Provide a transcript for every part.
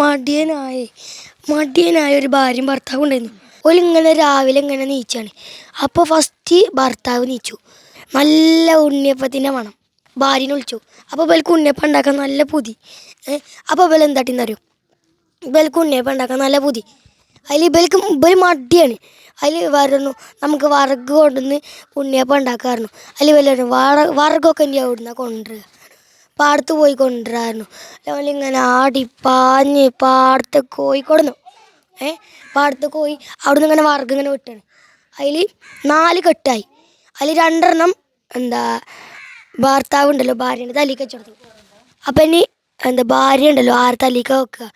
മടിയനായ മടിയനായ ഒരു ഭാര്യയും ഭർത്താവും ഉണ്ടായിരുന്നു. ഇങ്ങനെ രാവിലെ ഇങ്ങനെ നീച്ചാണ്. അപ്പോൾ ഫസ്റ്റ് ഭർത്താവ് നീച്ചു. നല്ല ഉണ്ണിയപ്പത്തിന്റെ മണം ഭാര്യനെ വിളിച്ചു. അപ്പോൾ ഇവൾക്ക് ഉണ്ണിയപ്പം ഉണ്ടാക്കാൻ നല്ല പുതി. അപ്പോൾ ഇവൾ എന്താട്ടിന്നറിയോ ഇവൾക്ക് ഉണ്ണിയപ്പം ഉണ്ടാക്കാൻ നല്ല പുതി. അതിൽ ഇവൾക്ക് ഇവർ മടിയാണ്. അതിൽ വരുന്നു നമുക്ക് വറക് കൊണ്ടുവന്ന് ഉണ്ണിയപ്പം ഉണ്ടാക്കാറുണ്ട്. അതിൽ വല്ല വറ വറകൊക്കെ എന്റെ അവിടുന്ന് കൊണ്ടുവരിക. പാടത്ത് പോയി കൊണ്ടുവരായിരുന്നു. അതുപോലെ ഇങ്ങനെ ആടി പാഞ്ഞ് പാടത്ത് കോയി കൊടുന്നു. ഏ പാടത്ത് കോയി അവിടുന്ന് ഇങ്ങനെ വറക് ഇങ്ങനെ വിട്ടാണ്. അതിൽ നാല് കെട്ടായി. അതിൽ രണ്ടെണ്ണം എന്താ ഭർത്താവ് ഉണ്ടല്ലോ ഭാര്യയുടെ തലയിൽ വെച്ചു കൊടുത്തു. അപ്പം ഇനി എന്താ ഭാര്യ ഉണ്ടല്ലോ ആറ് തലയിക്ക വെക്കുക?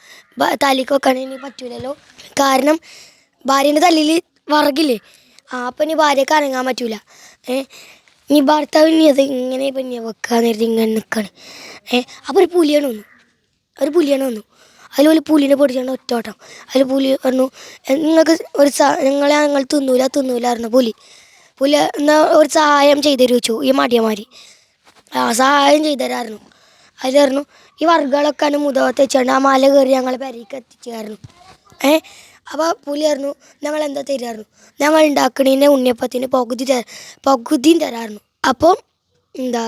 തലയിക്ക വെക്കാൻ ഇനി പറ്റൂലല്ലോ. കാരണം ഭാര്യന്റെ തലയിൽ വറകില്ലേ? ആ അപ്പം ഇനി ഭാര്യക്ക് അനങ്ങാൻ പറ്റൂല. ഏ ഇനി ഭർത്താവ് ഇനി അത് ഇങ്ങനെ ഇനി വെക്കാൻ നേരത്തെ ഇങ്ങനെ നിൽക്കാണ് ഏ അപ്പോൾ ഒരു പുലിയാണ് വന്നു. ഒരു പുലിയാണ് വന്നു. അതിൽ പുലിനെ ഒറ്റ ഒറ്റോട്ടം അതിൽ പുലി പറഞ്ഞു "എ- നിങ്ങൾക്ക് ഒരു സാ നിങ്ങളെ നിങ്ങൾ തിന്നൂല തിന്നൂലായിരുന്നു പുലി. പുലി എന്നാ ഒരു സഹായം ചെയ്തു ചോദിച്ചു ഈ മടിയന്മാർ ആ സഹായം ചെയ്തു തരായിരുന്നു അതിൽ പറഞ്ഞു ഈ വർഗങ്ങളൊക്കെ അതിന് മുതകത്ത് വെച്ചാണ്ട് ആ മല കയറി ഞങ്ങളെ പെരയ്ക്ക് എത്തിച്ചായിരുന്നു ഏ അപ്പോൾ പുലി പറഞ്ഞു ഞങ്ങൾ എന്താ തരാറുന്നു ഞങ്ങൾ ഉണ്ടാക്കണേന്റെ ഉണ്ണിയപ്പത്തിന് പകുതി പകുതിയും തരാറുന്നു അപ്പോൾ എന്താ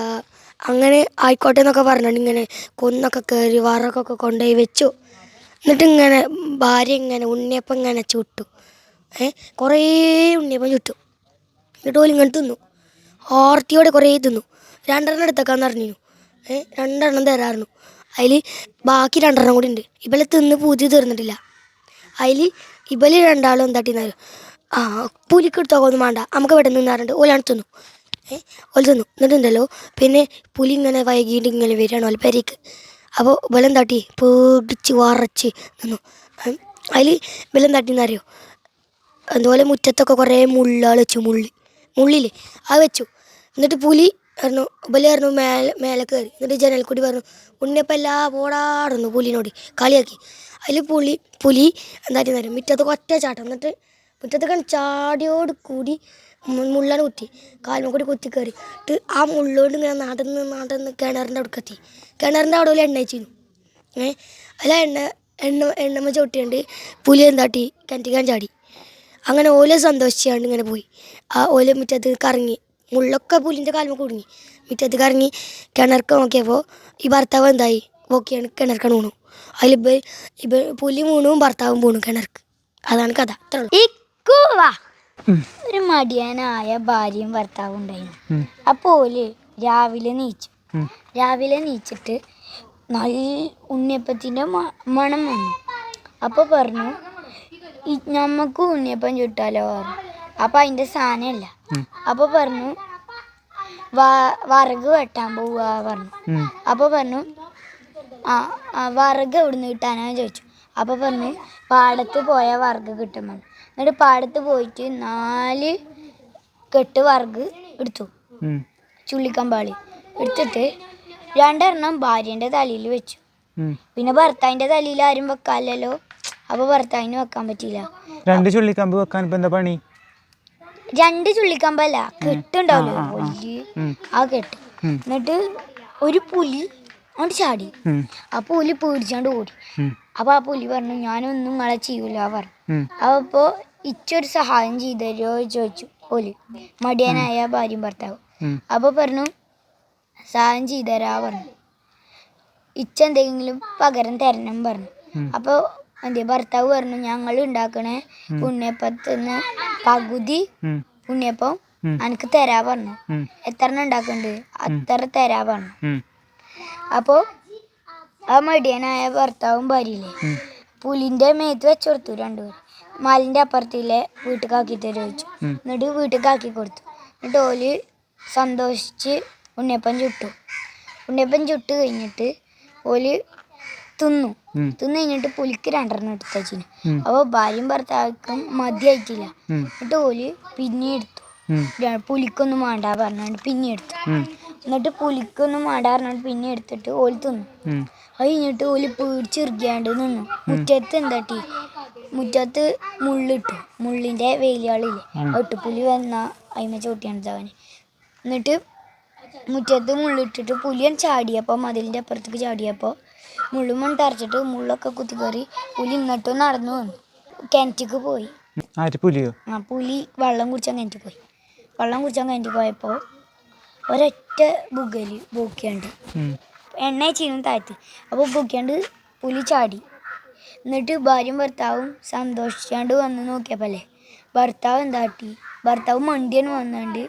അങ്ങനെ ആയിക്കോട്ടെ എന്നൊക്കെ പറഞ്ഞിട്ട് ഇങ്ങനെ കൊന്നൊക്കെ കയറി വറക്കൊക്കെ കൊണ്ടുപോയി വെച്ചു. എന്നിട്ട് ഇങ്ങനെ ഭാര്യ ഇങ്ങനെ ഉണ്ണിയപ്പം ഇങ്ങനെ ചുട്ടു. ഏ കുറേ ഉണ്ണിയപ്പം ചുട്ടു. എന്നിട്ട് ഓൽ ഇങ്ങനെ തിന്നു. ഓർത്തിയോടെ കുറേ തിന്നു. രണ്ടെണ്ണം എടുത്തേക്കാന്ന് അറിഞ്ഞു ഏ രണ്ടെണ്ണം തരാറുന്നു അതിൽ ബാക്കി രണ്ടെണ്ണം കൂടി ഉണ്ട്. ഇവളെ തിന്ന് പൂതി തീർന്നിട്ടില്ല. അതിൽ ഇവൽ രണ്ടാളും എന്താട്ടിന്നാലും ആ പുലിക്ക് എടുത്തോക്കൊന്നും വേണ്ട. നമുക്ക് ഇവിടെ നിന്നാറുണ്ട് ഓലാണ് തിന്നു. ഏ ഓല തിന്നു. എന്നിട്ടുണ്ടല്ലോ പിന്നെ പുലി ഇങ്ങനെ വൈകിട്ട് ഇങ്ങനെ വരികയാണ് ഓല പരിക്ക്. അപ്പോൾ ഇവളെന്താട്ടി പേടിച്ച് വറച്ച് നിന്നു. അതിൽ ഇവലെന്താട്ടിന്നറിയോ അതുപോലെ മുറ്റത്തൊക്കെ കുറേ മുള്ളാൾ വെച്ചു മുള്ളി. മുള്ളില്ലേ? ആ വെച്ചു. എന്നിട്ട് പുലി പറഞ്ഞു ഇബൽ പറഞ്ഞു മേലെ മേലെ കയറി. എന്നിട്ട് ജനൽ കൂടി പറഞ്ഞു ഉണ്ണിയപ്പം എല്ലാ പോടാടുന്നു പുലിനോടി. കളിയാക്കി. അതിൽ പുളി പുലി എന്താക്കി തരും. മുറ്റത്തൊക്കെ ഒറ്റ ചാട്ടം. എന്നിട്ട് മുറ്റത്തൊക്കെ ചാടിയോട് കൂടി മുള്ളാണ് കുത്തി. കാൽമ കൂടി കുത്തി കയറി എന്നിട്ട് ആ മുള്ളോട് ഇങ്ങനെ നടന്ന് നടന്ന് കിണറിന്റെ അവിടെ എത്തി. കിണറിന്റെ അവിടെ ഒരു എണ്ണ വെച്ചിരുന്നു. ഏ? അല്ല എണ്ണ എണ്ണ എണ്ണമ്മ ചവിട്ടിയുണ്ട് പുലി എന്താട്ടി? കിണറ്റിക്കാൻ ചാടി. അങ്ങനെ ഓല സന്തോഷിച്ചാണ്ട് ഇങ്ങനെ പോയി. ആ ഓല മുറ്റത്ത് കറങ്ങി. മുള്ളൊക്കെ പുലിന്റെ കാൽമ കുടുങ്ങി. മുറ്റത്ത് കറങ്ങി കിണർക്ക് നോക്കിയപ്പോൾ ഈ ഭർത്താവ് എന്തായി? ഓക്കെയാണ് കിണർക്കാണ് വീണു അതിൽ ഇവ ഇവ പുലി മൂണും ഭർത്താവും പോണു കിണർക്ക്. അതാണ് കഥ. അത്ര ഇക്കുവാ. ഒരു മടിയനായ ഭാര്യയും ഭർത്താവും ഉണ്ടായിരുന്നു. അപ്പോൾ ഓൽ രാവിലെ നീച്ചു. രാവിലെ നീച്ചിട്ട് നല്ല ഉണ്ണിയപ്പത്തിന്റെ മണം വന്നു. അപ്പോൾ പറഞ്ഞു നമുക്ക് ഉണ്ണിയപ്പം ചുട്ടാലോ പറഞ്ഞു. അപ്പോൾ അതിന്റെ സാധനമല്ല. അപ്പോൾ പറഞ്ഞു വ- വറക് വെട്ടാൻ പോവാ പറഞ്ഞു. അപ്പോൾ പറഞ്ഞു ആ വറക് എവിടുന്ന് കിട്ടാനാന്ന് ചോദിച്ചു. അപ്പോൾ പറഞ്ഞ് പാടത്ത് പോയാൽ വറക് കിട്ടും പറഞ്ഞു എന്നിട്ട് പാടത്ത് പോയിട്ട് നാല് കെട്ട് വറക് എടുത്തു. ചുള്ളിക്കമ്പാളി. എടുത്തിട്ട് രണ്ടെണ്ണം ഭാര്യന്റെ തലയിൽ വെച്ചു. പിന്നെ ഭർത്താവിന്റെ തലയിൽ ആരും വെക്കാമല്ലോ അപ്പോൾ ഭർത്താവിന് വെക്കാൻ പറ്റിയില്ല. രണ്ട് ചുള്ളിക്കമ്പ് വെക്കാൻ ഇപ്പൊ എന്താ പണി? രണ്ട് ചുള്ളിക്കമ്പല്ല കെട്ടുണ്ടാവല്ലോ വലിയ ആ കെട്ട്. എന്നിട്ട് ഒരു പുലി അങ്ങോട്ട് ചാടി. അപ്പൊ ആ പുലി പേടിച്ചാണ്ട് ഓടി. അപ്പൊ ആ പുലി പറഞ്ഞു ഞാനൊന്നും നിങ്ങളെ ചെയ്യൂല പറഞ്ഞു. അപ്പൊ ഇച്ചൊരു സഹായം ചെയ്തു തരുമോ ചോദിച്ചു പുലി മടിയനായ ഭാര്യയും ഭർത്താവ്. അപ്പൊ പറഞ്ഞു സഹായം ചെയ്തു തരാ പറഞ്ഞു ഇച്ചെന്തെങ്കിലും പകരം തരണം പറഞ്ഞു. അപ്പോൾ എന്തേ ഭർത്താവ് പറഞ്ഞു ഞങ്ങൾ ഉണ്ടാക്കണേ ഉണ്ണിയപ്പത്തിന് പകുതി ഉണ്ണിയപ്പം അനക്ക് എനിക്ക് തരാ പറഞ്ഞു. എത്ര ഉണ്ടാക്കണ്ട്? അത്ര തരാ പറഞ്ഞു. അപ്പോൾ ആ മടിയനായ ഭർത്താവും ഭാര്യയില്ലേ? പുലിന്റെ മേത്ത് വെച്ചു കൊടുത്തു രണ്ടുപേരും. മലിന്റെ അപ്പുറത്തില്ലെ വീട്ടിലാക്കി തരുമോ ചോദിച്ചു. എന്നിട്ട് വീട്ടിലാക്കി കൊടുത്തു. എന്നിട്ട് ഓൽ സന്തോഷിച്ച് ഉണ്ണിയപ്പം ചുട്ടു. ഉണ്ണിയപ്പം ചുട്ട് കഴിഞ്ഞിട്ട് ഓൽ തിന്നു. തിന്നു കഴിഞ്ഞിട്ട് പുലിക്ക് രണ്ടെണ്ണം എടുത്തു. അപ്പോൾ ഭാര്യയും ഭർത്താവും മതിയായിട്ടില്ല. എന്നിട്ട് ഓൽ പിന്നെ എടുത്തു. പുലിക്കൊന്നും വേണ്ട പറഞ്ഞിട്ട് പിന്നെ എടുത്തു. എന്നിട്ട് പുലിക്കൊന്നും വേണ്ട പറഞ്ഞിട്ട് പിന്നെ എടുത്തിട്ട് ഓൽ തിന്നു. അത് കഴിഞ്ഞിട്ട് ഓൽ പേടിച്ചിറുകിയാണ്ട് നിന്നു. മുറ്റത്ത് എന്താട്ടി മുറ്റത്ത് മുള്ളിട്ടു. മുള്ളിന്റെ വേലിയാളില്ലേ ഒട്ടുപുലി പുലി വന്ന അയിമ ചോട്ടിയാണ് അവന് എന്നിട്ട് മുറ്റത്ത് മുള്ളിട്ടിട്ട് പുലിയൻ ചാടിയപ്പോൾ മതിലിന്റെ അപ്പുറത്തേക്ക് ചാടിയപ്പോൾ മുള്ളുമൺ തറച്ചിട്ട് മുള്ളൊക്കെ കുത്തി കയറി പുലി ഇങ്ങോട്ടും നടന്നു വന്നു. കിണറ്റിക്ക് പോയി. പുലിയോ? ആ പുലി വെള്ളം കുടിച്ചാൽ കിണറ്റിൽ പോയി. വെള്ളം കുടിച്ചാൽ കിണറ്റിൽ പോയപ്പോൾ ഒരൊറ്റ ബുഗലി ബൂക്കിയാണ്ട്. എണ്ണ ചെയ്യുന്ന താഴ്ത്തി. അപ്പോൾ ബുക്കിയാണ്ട് പുലി ചാടി. എന്നിട്ട് ഭാര്യയും ഭർത്താവും സന്തോഷിച്ചാണ്ട് വന്ന് നോക്കിയപ്പോലെ ഭർത്താവ് എന്താട്ടി ഭർത്താവ് മണ്ടിയാണ് വന്നാണ്ട്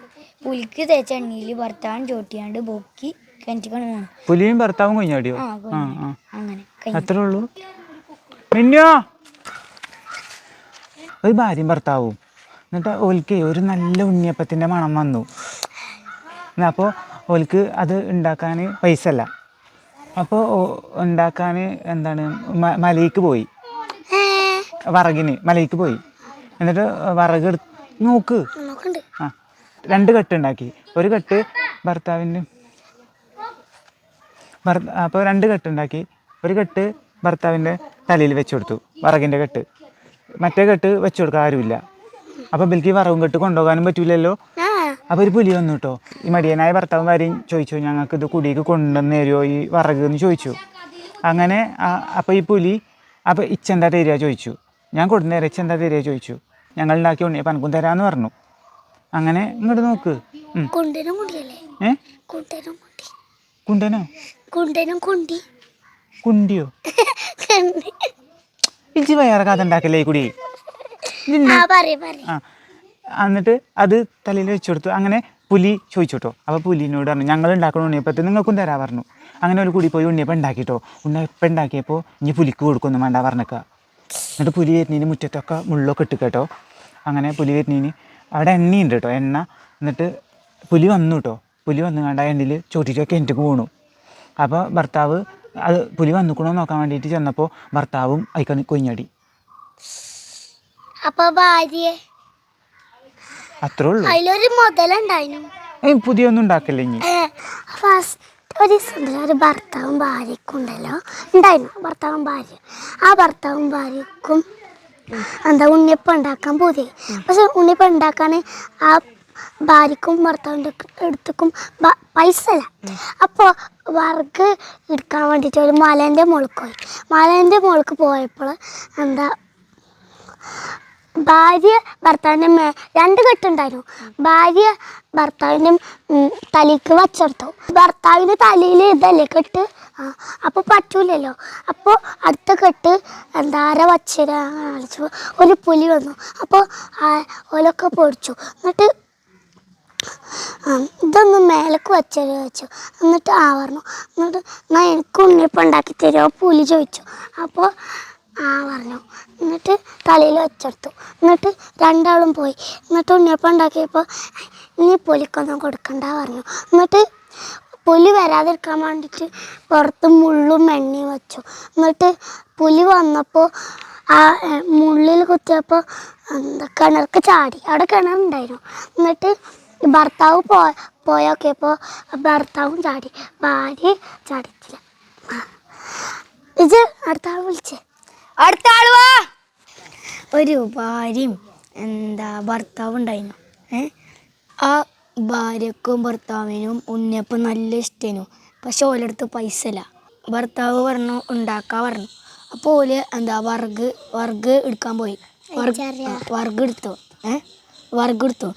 പുലിക്ക് തേച്ച എണ്ണയിൽ ഭർത്താവൻ ചോട്ടിയാണ്ട് ബോക്കി കിണറ്റിക്കാണ് പോകണം പുലിയും ഭർത്താവും കുഞ്ഞാടിയോ അങ്ങനെ അത്രേ ഉള്ളൂ. മിന്നോ ഒരു ഭാര്യയും ഭർത്താവും. എന്നിട്ട് ഓൽക്ക് ഒരു നല്ല ഉണ്ണിയപ്പത്തിന്റെ മണം വന്നു. അപ്പോൾ ഓൽക്ക് അത് ഉണ്ടാക്കാൻ പൈസ അല്ല അപ്പോൾ ഉണ്ടാക്കാൻ എന്താണ് മലയിക്ക് പോയി. വറകിന് മലയ്ക്ക് പോയി. എന്നിട്ട് വറക് നോക്ക്. ആ രണ്ട് കെട്ട് ഉണ്ടാക്കി ഒരു കെട്ട് ഭർത്താവിന്റെ ഭർ അപ്പോൾ രണ്ട് കെട്ട് ഉണ്ടാക്കി ഒരു കെട്ട് ഭർത്താവിന്റെ തലയിൽ വെച്ച് കൊടുത്തു വറകിന്റെ കെട്ട്. മറ്റേ കെട്ട് വെച്ച് കൊടുക്കാൻ ആരുമില്ല. അപ്പോൾ ബിൽക്ക് വറവും കെട്ട് കൊണ്ടുപോകാനും പറ്റൂലല്ലോ. ആ അപ്പോൾ ഒരു പുലി വന്നു കേട്ടോ ഈ മടിയനായ ഭർത്താവും കാര്യം ചോദിച്ചു. ഞങ്ങൾക്ക് ഇത് കുടിക്ക് കൊണ്ടുവന്ന് തരുമോ ഈ വറക് എന്ന് ചോദിച്ചു. അങ്ങനെ അപ്പോൾ ഈ പുലി അപ്പോൾ ഇച്ചെന്താ തരിക ചോദിച്ചു. ഞാൻ കൊടുന്നു തരാം ഇച്ചെന്താ തരിക ചോദിച്ചു. ഞങ്ങൾ ഉണ്ടാക്കി ഉണ്ണിയപ്പം പനക്കും തരാമെന്ന് പറഞ്ഞു. അങ്ങനെ ഇങ്ങോട്ട് നോക്ക്. കുണ്ടനും കുണ്ടിയോ? ഇജ്ജ് വേറെ കഥ ഉണ്ടാക്കല്ലേ ഈ കുടി? ആ. എന്നിട്ട് അത് തലയിൽ വെച്ചു കൊടുത്തു. അങ്ങനെ പുലി ചോദിച്ചു കേട്ടോ അപ്പോൾ പുലിനോട് പറഞ്ഞു ഞങ്ങൾ ഉണ്ടാക്കണ ഉണ്ണിയപ്പത്തിൽ നിങ്ങൾക്കും തരാ പറഞ്ഞു. അങ്ങനെ ഒരു കൂടി പോയി ഉണ്ണിയപ്പം ഉണ്ടാക്കിട്ടോ. ഉണ്ണിയപ്പം ഉണ്ടാക്കിയപ്പോൾ ഇനി പുലിക്ക് കൊടുക്കൊന്നും വേണ്ട പറഞ്ഞേക്കുക എന്നിട്ട് പുലി വരുന്നതിന് മുറ്റത്തൊക്കെ മുള്ളൊക്കെ ഇട്ട് കേട്ടോ. അങ്ങനെ പുലി വരുന്നതിന് അവിടെ എണ്ണയുണ്ട് കേട്ടോ എണ്ണ. എന്നിട്ട് പുലി വന്നു കേട്ടോ. പുലി വന്നു കണ്ട എണ്ണയിൽ ചോട്ടിട്ടൊക്കെ എനിക്ക് പോണു. അപ്പോൾ ഭർത്താവ് അത് പുലി വന്നുക്കണോ നോക്കാൻ വേണ്ടിയിട്ട് ചെന്നപ്പോൾ ഭർത്താവും അയക്കാൻ കൊഞ്ഞടി അപ്പോൾ ഭാര്യ അത്രേ ഉള്ളൂ. അതിലൊരു മുതലുണ്ടായിരുന്നു പുതിയൊന്നും ഉണ്ടാക്കല്ലേ ഇനി? ഫസ്റ്റ് ഒരു ദിവസം ഒരു ഭർത്താവും ഭാര്യക്കും ഉണ്ടല്ലോ. ഉണ്ടായിരുന്നു ഭർത്താവും ഭാര്യ. ആ ഭർത്താവും ഭാര്യക്കും എന്താ ഉണ്ണിയപ്പം ഉണ്ടാക്കാൻ പോതി പക്ഷെ ഉണ്ണിയപ്പം ഉണ്ടാക്കാൻ ആ ഭാര്യക്കും ഭർത്താവിന്റെ അടുത്തേക്കും ബ- പൈസ ഇല്ല. അപ്പോൾ വർക്ക് എടുക്കാൻ വേണ്ടിയിട്ട് ഒരു മലേന്റെ മുകൾക്ക് പോയി. മലേന്റെ മുകൾക്ക് പോയപ്പോൾ എന്താ ഭാര്യ ഭർത്താവിന്റെ രണ്ട് കെട്ടുണ്ടായിരുന്നു. ഭാര്യ ഭർത്താവിന്റെ തലയ്ക്ക് വച്ചെടുത്തു. ഭർത്താവിന്റെ തലയിൽ ഇതല്ലേ കെട്ട്? ആ അപ്പോൾ പറ്റൂലല്ലോ. അപ്പോൾ അടുത്ത കെട്ട് എന്താ ആര ഒരു പുലി വന്നു. അപ്പോൾ ഓലൊക്കെ പൊടിച്ചു. എന്നിട്ട് ഇതൊന്ന് മേലേക്ക് വെച്ചത് വെച്ചു. എന്നിട്ട് ആ പറഞ്ഞു. എന്നിട്ട് എന്നാൽ എനിക്ക് ഉണ്ണിയപ്പം ഉണ്ടാക്കി തരുമോ? പുലി ചോദിച്ചു. അപ്പോൾ ആ പറഞ്ഞു. എന്നിട്ട് തലയിൽ വെച്ചെടുത്തു. എന്നിട്ട് രണ്ടാളും പോയി. എന്നിട്ട് ഉണ്ണിയപ്പം ഉണ്ടാക്കിയപ്പോൾ ഇനി പുലിക്കൊന്നും കൊടുക്കണ്ട പറഞ്ഞു. എന്നിട്ട് പുലി വരാതിരിക്കാൻ വേണ്ടിയിട്ട് പുറത്ത് മുള്ളും എണ്ണയും വെച്ചു. എന്നിട്ട് പുലി വന്നപ്പോൾ ആ മുള്ളിൽ കുത്തിയപ്പോൾ എന്താ കിണർക്ക് ചാടി. അവിടെ കിണറുണ്ടായിരുന്നു. എന്നിട്ട് ഭർത്താവ് പോ പോയൊക്കെയപ്പോൾ ഭർത്താവും ചാടി. ഭാര്യ ചാടിച്ചില്ല ഇത് അടുത്ത ആൾ വിളിച്ചേ. അടുത്ത ആൾ വാ. ഒരു ഭാര്യയും എന്താ ഭർത്താവ് ഉണ്ടായിരുന്നു. ഏ? ആ ഭാര്യക്കും ഭർത്താവിനും ഉണ്ണിയപ്പം നല്ല ഇഷ്ടേനു പക്ഷെ ഓലടുത്ത് പൈസ ഇല്ല. ഭർത്താവ് പറഞ്ഞു ഉണ്ടാക്കാൻ പറഞ്ഞു. അപ്പോൾ ഓൽ എന്താ വർഗ് വർഗ് എടുക്കാൻ പോയി. വർഗ് എടുത്തു. ഏ? വർഗ് എടുത്തു.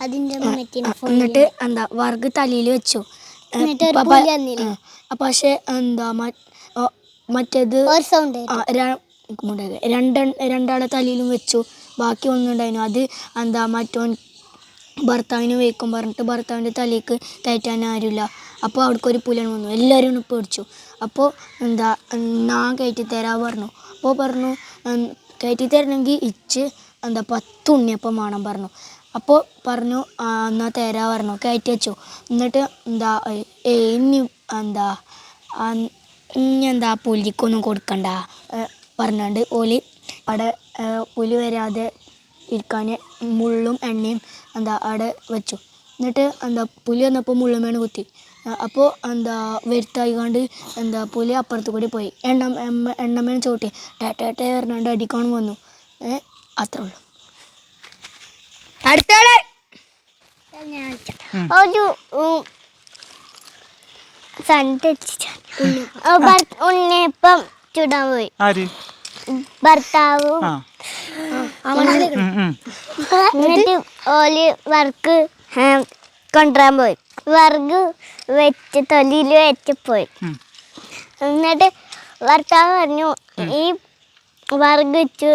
എന്നിട്ട് എന്താ വർഗ് തലയിൽ വെച്ചു. പക്ഷെ എന്താ മറ്റേത് സൗണ്ട് രണ്ട രണ്ടാളെ തലയിലും വെച്ചു. ബാക്കി ഒന്നുണ്ടായിരുന്നു അത് എന്താ മറ്റോൻ ഭർത്താവിന് വയ്ക്കും പറഞ്ഞിട്ട് ഭർത്താവിന്റെ തലയ്ക്ക് കയറ്റാൻ ആരുമില്ല. അപ്പോൾ അവിടേക്ക് ഒരു പുലൻ വന്നു. എല്ലാവരും പേടിച്ചു. അപ്പോൾ എന്താ ഞാൻ കയറ്റി തരാ പറഞ്ഞു. അപ്പോൾ പറഞ്ഞു കയറ്റി തരണമെങ്കിൽ ഇച്ച് എന്താ പത്ത് ഉണ്ണിയപ്പം വേണം പറഞ്ഞു. അപ്പോൾ പറഞ്ഞു എന്നാൽ എന്നാ തരാ പറഞ്ഞു. കയറ്റി വെച്ചു. എന്നിട്ട് എന്താ ഇനി എന്താ ഇനി എന്താ പുലിക്കൊന്നും കൊടുക്കണ്ട. ഏ, ഓലി അവിടെ പുലി വരാതെ ഇരിക്കാൻ മുള്ളും എണ്ണയും എന്താ അവിടെ വെച്ചു. എന്നിട്ട് എന്താ പുലി വന്നപ്പോൾ മുള്ളുമേണ് കുത്തി. അപ്പോൾ എന്താ വരുത്തായിക്കാണ്ട് എന്താ പുലി അപ്പുറത്ത് കൂടി പോയി. എണ്ണ എണ്ണമേണ് ചോട്ടി ടേട്ടേട്ടേ പറഞ്ഞുകൊണ്ട് അടിക്കാൻ വന്നു. ഏ അത്രേ ഉള്ളൂ. അടുത്ത ആൾ ഒരു സൺ ഉണ്ണിയപ്പം ചുടാൻ പോയി. ഭർത്താവും. എന്നിട്ട് ഓൽ വർക്ക് കൊണ്ടുവരാൻ പോയി. വർക്ക് വെച്ച് തൊലിയിൽ വെച്ച് പോയി. എന്നിട്ട് ഭർത്താവ് പറഞ്ഞു ഈ വർഗ് വെച്ച്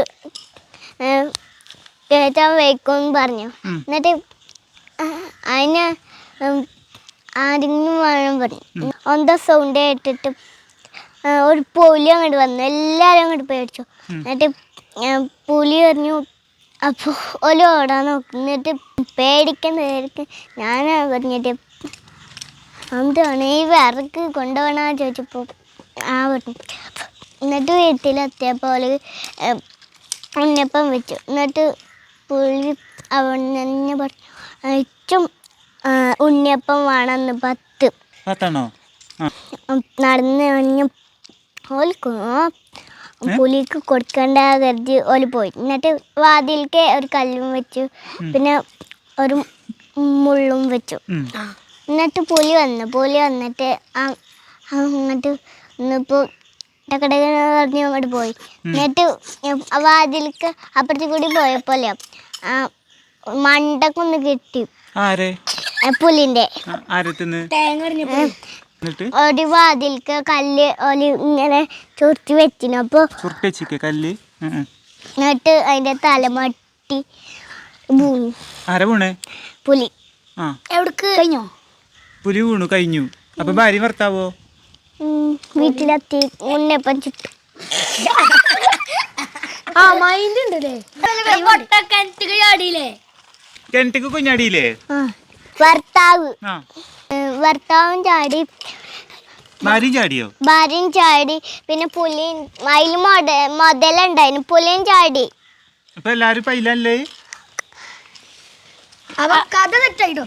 കയറ്റാൻ വയ്ക്കും പറഞ്ഞു. എന്നിട്ട് അതിന് ആരെങ്കിലും വേണം പറഞ്ഞു. ഒന്ത സൗണ്ട് കേട്ടിട്ട് ഒരു പുലി അങ്ങോട്ട് വന്നു. എല്ലാവരും അങ്ങോട്ട് പേടിച്ചു എന്നിട്ട് പുലി പറഞ്ഞു അപ്പോൾ ഒരു ഓടാൻ നോക്കി. എന്നിട്ട് പേടിക്കുന്ന പേടിക്ക് ഞാൻ പറഞ്ഞിട്ട് എന്താണ് ഈ വിറക്ക് കൊണ്ടുപോകണമെന്ന് ചോദിച്ചപ്പോൾ ആ പറഞ്ഞു എന്നിട്ട് വീട്ടിലെത്തിയപ്പോൾ ഉണ്ണിയപ്പം വെച്ചു. എന്നിട്ട് പുള്ളി അവൻ തന്നെ പറഞ്ഞു ഏറ്റവും ഉണ്ണിയപ്പം വേണമെന്ന് പത്ത്. പത്താണോ? നടന്ന് കഴിഞ്ഞ് ഓൽക്ക് പുലിക്ക് കൊടുക്കേണ്ട കരുതി ഓൽ പോയി. എന്നിട്ട് വാതിൽക്ക് ഒരു കല്ലും വെച്ചു. പിന്നെ ഒരു മുള്ളും വെച്ചു. എന്നിട്ട് പുലി വന്നു. പുലി വന്നിട്ട് അങ്ങോട്ട് ഇന്നിപ്പോൾ പറഞ്ഞു അങ്ങോട്ട് പോയി. എന്നിട്ട് വാതിൽക്ക് അപ്പുറത്തു കൂടി പോയപ്പോലെ ആ മണ്ടക്കൊന്ന് കിട്ടി. ആരെ? ഒരു വാതിൽക്ക് കല്ല് ഒരു ഇങ്ങനെ ചുരുട്ടി വെച്ചിന്. ചുരുട്ടച്ചിക്ക് കല്ല്. എന്നിട്ട് അതിന്റെ തലമട്ടി വീണു. ആരാ വീണേ? പുലി. ആ. എവിടക്ക്? കഴിഞ്ഞോ? പുലി വീണു കഴിഞ്ഞു. അപ്പൊ ഭാര്യ ഭർത്താവോ? വീട്ടിലെത്തി. ഉണ്ണിയപ്പം ചുട്ടു. ആ മൈൻഡ് ഉണ്ടല്ലേ? കിണറ്റിക്ക് കുഞ്ഞാടിയില്ലേ? ആ. ഭർത്താവ്. ഭർത്താവും ചാടി. ഭാര്യയും ചാടിയോ? ഭാര്യയും ചാടി. പിന്നെ പുലിയും അതിൽ മൊട മുതലുണ്ടായിരുന്നു. പുലിയും ചാടി. അപ്പൊ എല്ലാരും പൈലല്ലേ അവ കഥ തെറ്റായിട്ടോ?